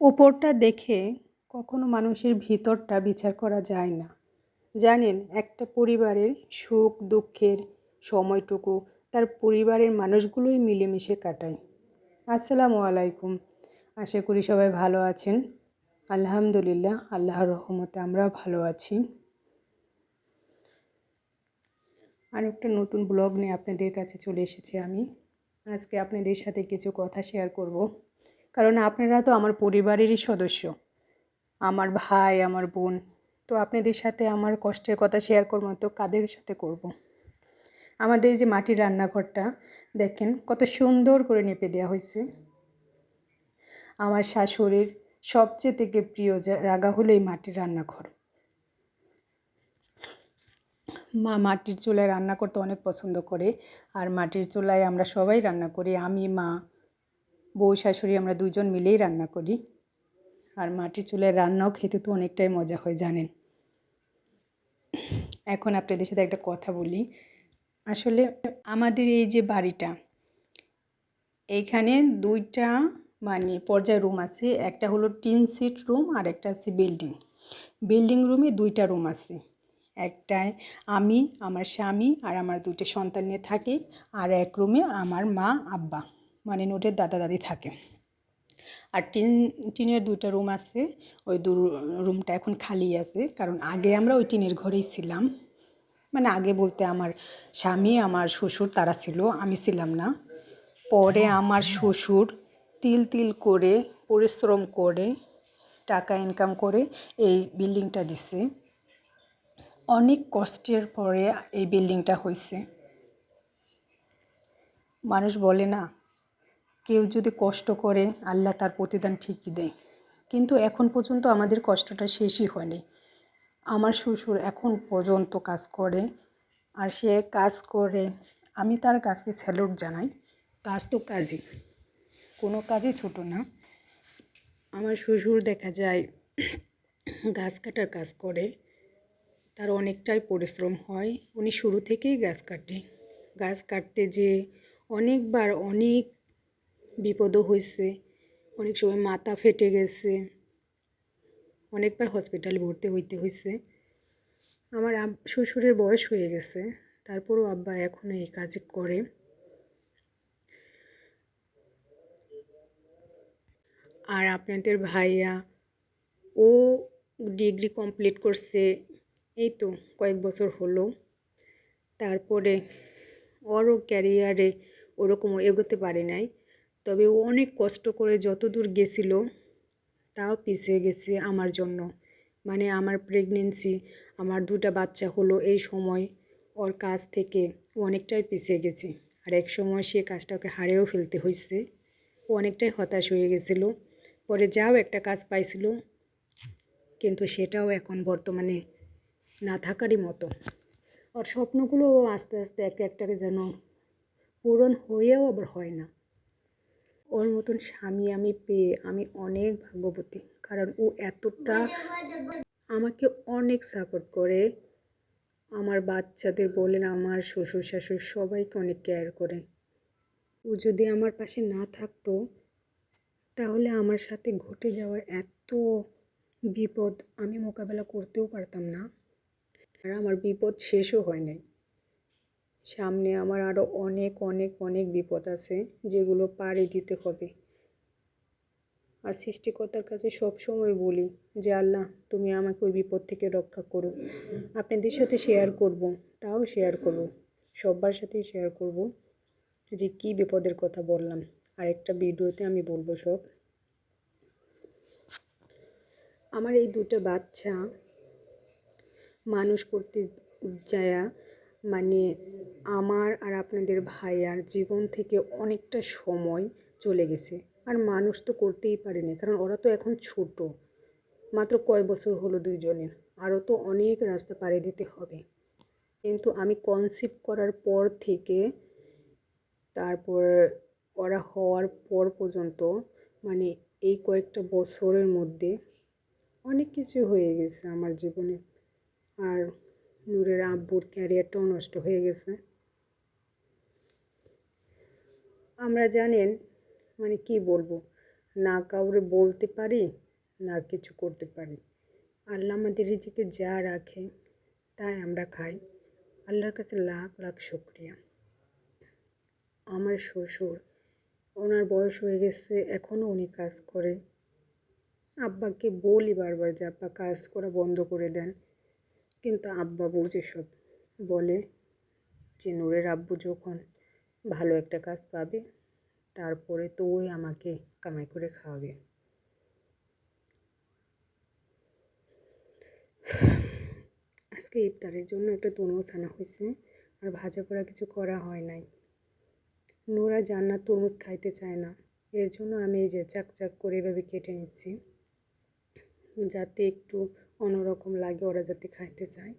ওপরটা দেখে কখনো মানুষের ভিতরটা বিচার করা যায় না। জানেন, একটা পরিবারের সুখ, দুঃখের সময়টুকু তার পরিবারের মানুষগুলোই মিলেমিশে কাটায়। আসসালামু আলাইকুম। আশা করি সবাই ভালো আছেন। আলহামদুলিল্লাহ, আল্লাহর রহমতে আমরাও ভালো আছি। আর একটা নতুন ব্লগ নিয়ে আপনাদের কাছে চলে এসেছি আমি। আজকে আপনাদের সাথে কিছু কথা শেয়ার করব। কারণ আপনারা তো আমার পরিবারেরই সদস্য, আমার ভাই, আমার বোন। তো আপনাদের সাথে আমার কষ্টের কথা শেয়ার করব, তো কাদের সাথে করব। আমাদের যে মাটির রান্নাঘরটা, দেখেন কত সুন্দর করে নেপে দেওয়া হয়েছে। আমার শাশুড়ির সবচেয়ে থেকে প্রিয় জায়গা হলো এই মাটির রান্নাঘর। মা মাটির চুলায় রান্না করতে অনেক পছন্দ করে, আর মাটির চুলায় আমরা সবাই রান্না করি, আমি, মা। বউ শাশুড়ি আমরা দুজন মিলেই রান্না করি। আর মাটির চুলের রান্নাও খেতে তো অনেকটাই মজা হয়, জানেন। এখন আপনাদের সাথে একটা কথা বলি। আসলে আমাদের এই যে বাড়িটা এইখানে দুইটা মানে পর্যায় রুম আছে। একটা হলো টিন সিট রুম আর একটা আছে বিল্ডিং। বিল্ডিং রুমে দুইটা রুম আছে। একটায় আমি, আমার স্বামী আর আমার দুইটা সন্তান নিয়ে থাকি। আর এক রুমে আমার মা, আব্বা। মানে নোটের দাদা দাদি থাকে। আর টিন টিনের দুইটা রুম আছে, ওই দু রুমটা এখন খালি আছে, কারণ আগে আমরা ওই টিনের ঘরেই ছিলাম। মানে আগে বলতে আমার স্বামী, আমার শ্বশুর তারা ছিল, আমি ছিলাম না। পরে আমার শ্বশুর তিল তিল করে, পরিশ্রম করে, টাকা ইনকাম করে এই বিল্ডিংটা দিছে। অনেক কষ্টের পরে এই বিল্ডিংটা হয়েছে মানুষ বলে না কেউ যদি কষ্ট করে, আল্লাহ তার প্রতিদান ঠিকই দেয়। কিন্তু এখন পর্যন্ত আমাদের কষ্টটা শেষই হয়নি। আমার শ্বশুর এখন পর্যন্ত কাজ করে, আর সে কাজ করে, আমি তার কাজকে স্যালুট জানাই। কাজ তো কাজই, কোনো কাজই ছোটো না। আমার শ্বশুর দেখা যায়, গাছ কাটার কাজ করে, তার অনেকটাই পরিশ্রম হয়। উনি শুরু থেকেই গাছ কাটে। গাছ কাটতে যে অনেকবার অনেক বিপদও হয়েছে অনেক সময় মাথা ফেটে গেছে। অনেকবার হসপিটালে ভর্তি হইতে হয়েছে আমার শ্বশুরের বয়স হয়ে গেছে। তারপরও আব্বা এখনও এই কাজ করে। আর আপনাদের ভাইয়া, ও ডিগ্রি কমপ্লিট করছে, এই তো কয়েক বছর হলো। তারপরে ওরও ক্যারিয়ারে ওরকম এগোতে পারে নাই। তবে ও অনেক কষ্ট করে যত দূর গেছিল, তাও পিছিয়ে গেছে আমার জন্য। মানে আমার প্রেগনেন্সি আমার দুটা বাচ্চা হলো এই সময় ওর কাজ থেকে ও অনেকটাই পিছিয়ে গেছে। আর এক সময় সে কাজটাকে হারেও ফেলতে হয়েছে। ও অনেকটাই হতাশ হয়ে গেছিল। পরে যাও একটা কাজ পাইছিল, কিন্তু সেটাও এখন বর্তমানে না থাকারই মতো। ওর স্বপ্নগুলো আস্তে আস্তে একটা একটাকে যেন পূরণ হয়েও আবার হয় না। ওর মতন স্বামী আমি পেয়ে আমি অনেক ভাগ্যবতী। কারণ ও এতটা আমাকে অনেক সাপোর্ট করে। আমার বাচ্চাদের বলেন, আমার শ্বশুর শাশুর সবাইকে অনেক কেয়ার করে। ও যদি আমার পাশে না থাকতো, তাহলে আমার সাথে ঘটে যাওয়া এত বিপদ আমি মোকাবেলা করতেও পারতাম না। আর আমার বিপদ শেষও হয় নাই। সামনে আমার আরও অনেক অনেক অনেক বিপদ আছে যেগুলো পাড়ি দিতে হবে। আর সৃষ্টিকর্তার কাছে সব সময় বলি যে, আল্লাহ, তুমি আমাকে ওই বিপদ থেকে রক্ষা করো। আপনাদের সাথে শেয়ার করব, তাও শেয়ার করব। সবার সাথেই শেয়ার করব যে, কি বিপদের কথা বললাম। আরেকটা ভিডিওতে আমি বলব সব। আমার এই দুটো বাচ্চা মানুষ করতে যায়া মানে আমার আর আপনাদের ভাইয়ার জীবন থেকে অনেকটা সময় চলে গেছে। আর মানুষ তো করতেই পারেনি, কারণ ওরা তো এখন ছোট। মাত্র কয় বছর হলো দুইজনের, আরও তো অনেক রাস্তা পাড়ি দিতে হবে। কিন্তু আমি কনসিভ করার পর থেকে তারপর ওরা হওয়ার পর পর্যন্ত মানে এই কয়েকটা বছরের মধ্যে অনেক কিছু হয়ে গেছে আমার জীবনে। আর নূরের আব্বুর ক্যারিয়ারটাও নষ্ট হয়ে গেছে। আমরা জানেন মানে কি বলব, না কাউরে বলতে পারি, না কিছু করতে পারি। আল্লাহ আমাদের রিজিকে যা রাখে, তাই আমরা খাই। আল্লাহর কাছে লাখ লাখ শুক্রিয়া। আমার শ্বশুর, ওনার বয়স হয়ে গেছে, এখনও উনি কাজ করে। আব্বাকে বলি বারবার যে আব্বা কাজ করা বন্ধ করে দেন। কিন্তু আব্বা বুঝে সব বলে যে নূরের আব্বু যখন ভালো একটা কাজ পাবে, তারপরে তো ওই আমাকে কামাই করে খাওয়াবে। আজকে ইফতারের জন্য একটা তরমুজ আনা হয়েছে, আর ভাজা পোড়া কিছু করা হয় নাই। নোরা জান্নাত তরমুজ খাইতে চায় না। এর জন্য আমি এই যে চাক চাক করে এভাবে কেটে নিচ্ছি, যাতে একটু অন্যরকম লাগে, ওরা যাতে খাইতে চায়।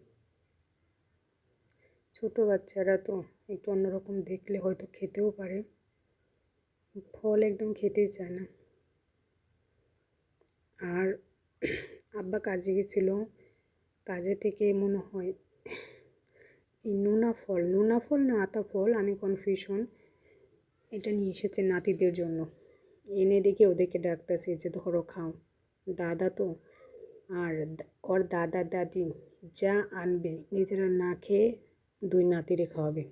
ছোট বাচ্চারা তো একটু অন্যরকম দেখলে হয়তো খেতেও পারে। ফল একদম খেতেই চায় না। আর আব্বা কাজে গেছিল, কাজে থেকে মনে হয় এই নোনা ফল নোনা ফল না আতা ফল, আমি কনফিউশন এটা নিয়ে এসেছে নাতিদের জন্য। এনে দেখে ওদেরকে ডাকতেছে যে, ধরো খাও। দাদা তো আর ওর দাদা দাদি যা আনবে নিজেরা না খেয়ে দুই নাতিরে খাওয়াবে।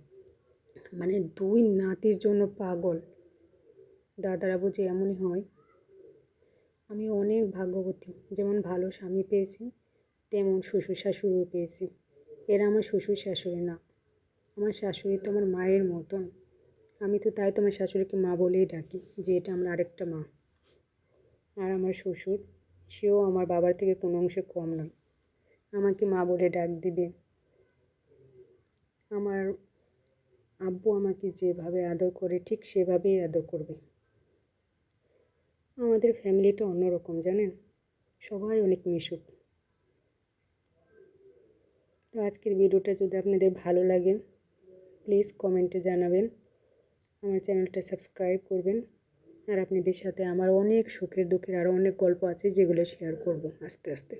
মানে দুই নাতির জন্য পাগল। দাদারা বুঝে এমনই হয়। আমি অনেক ভাগ্যবতী, যেমন ভালো স্বামী পেয়েছি, তেমন শ্বশুর শাশুড়িও পেয়েছি। এরা আমার শ্বশুর শাশুড়ি না। আমার শাশুড়ি তো আমার মায়ের মতন। আমি তো তাই তোমার শাশুড়িকে মা বলেই ডাকি যে এটা আমার আরেকটা মা। আর আমার শ্বশুর সেও আমার বাবার থেকে কোনো অংশে কম নয়। আমাকে মা বলে ডাক দিবে। আমার আব্বু আমাকে যেভাবে আদর করে, ঠিক সেভাবেই আদর করবে। আমাদের ফ্যামিলিটা অন্যরকম, জানেন? সবাই অনেক মিশুক। তো আজকের ভিডিওটা যদি আপনাদের ভালো লাগে প্লিজ কমেন্টে জানাবেন। আমার চ্যানেলটা সাবস্ক্রাইব করবেন। আর আপনাদের সাথে আমার অনেক সুখের, দুঃখের আরও অনেক গল্প আছে যেগুলো শেয়ার করব আস্তে আস্তে।